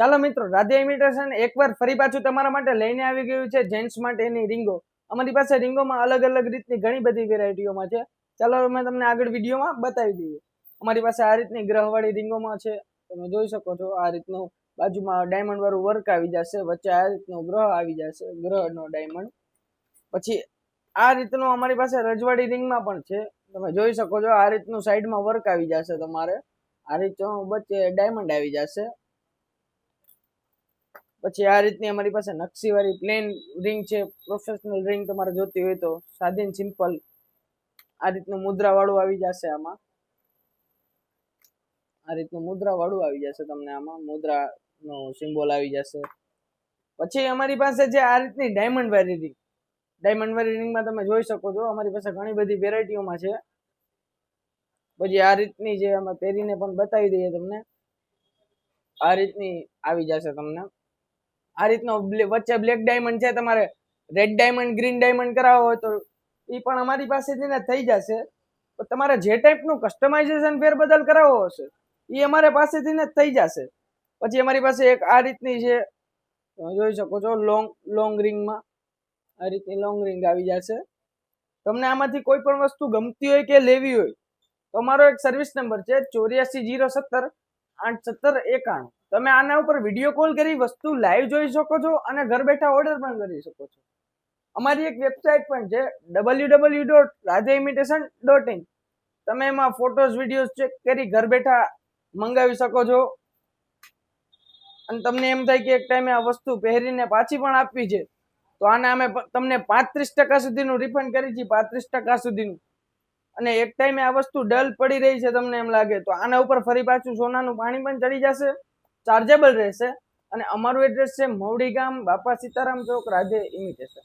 ચાલો મિત્રો, રાધે ઇમિટેશન એકવાર ફરી પાછું તમારા માટે લઈને આવી ગયું છે જેન્ટ્સ માટેની રીંગો. અમારી પાસે રીંગોમાં અલગ અલગ રીતની ઘણી બધી વેરાયટીઓમાં છે. ચાલો અમે તમને આગળ વિડીયોમાં બતાવી દઈએ. અમારી પાસે આ રીતની ગ્રહવાળી રીંગોમાં છે. તમે જોઈ શકો છો આ રીતનું બાજુમાં ડાયમંડ વાળું વર્ક આવી જશે, વચ્ચે આ રીતનો ગ્રહ આવી જશે, ગ્રહનો ડાયમંડ પછી આ રીતનું અમારી પાસે રજવાડી રીંગમાં પણ છે. તમે જોઈ શકો છો આ રીતનું સાઈડમાં વર્ક આવી જશે તમારે. આ રીતનું વચ્ચે ડાયમંડ આવી જશે. પછી આ રીતની અમારી પાસે નકશીવાળી પ્લેન રિંગ છે પ્રોફેશનલ રિંગ તમારે જોતી હોય તો સાદી સિમ્પલ આ રીતનું મુદ્રાવાળું આવી જશે આમાં. આ રીતનું મુદ્રાવાળું આવી જશે તમને આમાં, મુદ્રાનો સિમ્બોલ આવી જશે. પછી અમારી પાસે જે આ રીતની ડાયમંડ વાળી રિંગ ડાયમંડ વાળી રિંગમાં તમે જોઈ શકો છો, અમારી પાસે ઘણી બધી વેરાયટીઓમાં છે. પછી આ રીતની જે અમે પહેરીને પણ બતાવી દઈએ તમને, આ રીતની આવી જશે તમને. આ રીતનો વચ્ચે બ્લેક ડાયમંડ છે, તમારે રેડ ડાયમંડ ગ્રીન ડાયમંડ કરાવવો હોય તો એ પણ અમારી પાસેથી ને થઈ જશે. તો તમારે જે ટાઈપનું કસ્ટમાઇઝેશન ફેરબદલ કરાવવો હશે એ અમારે પાસેથી ને થઈ જશે. પછી અમારી પાસે એક આ રીતની છે જોઈ શકો છો લોંગ લોંગ રિંગમાં આ રીતની લોંગ રિંગ આવી જશે. તમને આમાંથી કોઈ પણ વસ્તુ ગમતી હોય કે લેવી હોય, તો અમારો એક સર્વિસ નંબર છે ચોર્યાસી જીરો સત્તર આઠ સત્તર એકાણું. તમે આના ઉપર વીડિયો કોલ કરી વસ્તુ લાઈવ જોઈ શકો છો અને ઘર બેઠા ઓર્ડર પણ કરી શકો છો. અમારી એક વેબસાઇટ પણ છે W W dot Radhe imitation dot in તમે એમાં ફોટોઝ વિડીયોઝ ચેક કરી ઘર બેઠા મંગાવી શકો છો. અને તમને એમ થાય કે એક ટાઈમે આ વસ્તુ પહેરીને પાછી પણ આપવી છે, તો આને અમે તમને પાંત્રીસ ટકા સુધીનું રિફંડ કરી છીએ પાંત્રીસ ટકા સુધીનું. અને એક ટાઈમે આ વસ્તુ ડલ પડી રહી છે તમને એમ લાગે, તો આના ઉપર ફરી પાછું સોનાનું પાણી પણ ચડી જશે. ચાર્જેબલ રહેશે અને અમારું એડ્રેસ છે મવડી ગામ બાપા સીતારામ ચોક રાધે ઇમિટેશન